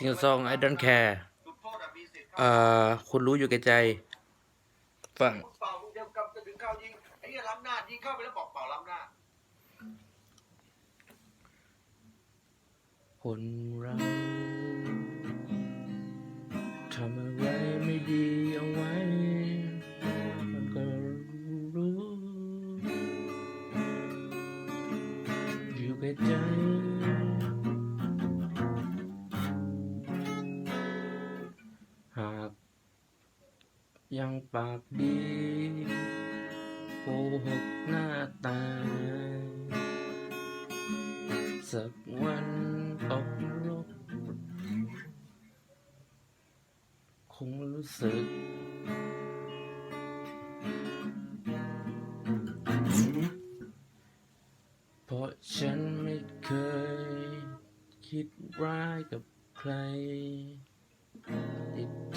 ซิงซอง I don't care เอ่อคุณรู้อยู่แก่ใจ ฟังเป่ามึงเดียวกำจะถึงเข้ายิงไอ้เหี้ยล้ำหน้ายิงเข้าไปแล้วบอกเป่าล้ำหน้าคนเราทำอะไรไม่ดีเอาไว้ มันก็รู้ อยู่แก่ใจากยังปากดีโกหกหน้าตายสักวันตกนรกคงรู้สึก เพราะฉันไม่เคย คิดร้ายกับใคร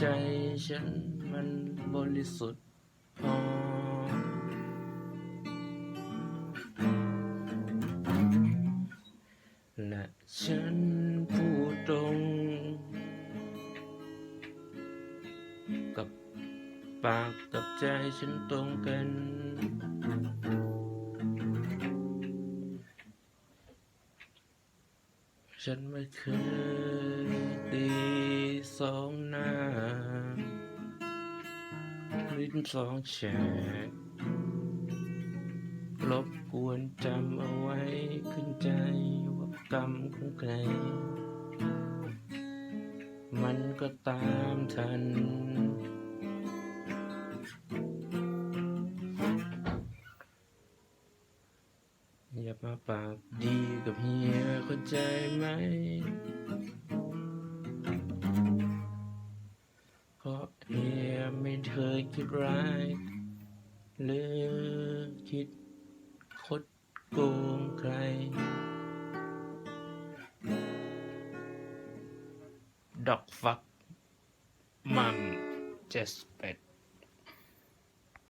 ใจฉันมันบริสุทธิ์พอ และฉันพูดตรงกับปากกับใจฉันตรงกัน ฉันไม่เคยตี สองหน้า ลิ้นสองแฉกรบกวนจำเอาไว้ขึ้นใจว่ากรรมของใคร มันก็ตามทัน อย่ามาปากดีกับเฮียเข้าใจไหม ยไม่เคยคิดร้ายหรือคิดคดโกงใคร ดอกฟัก มัมเจสเป็ด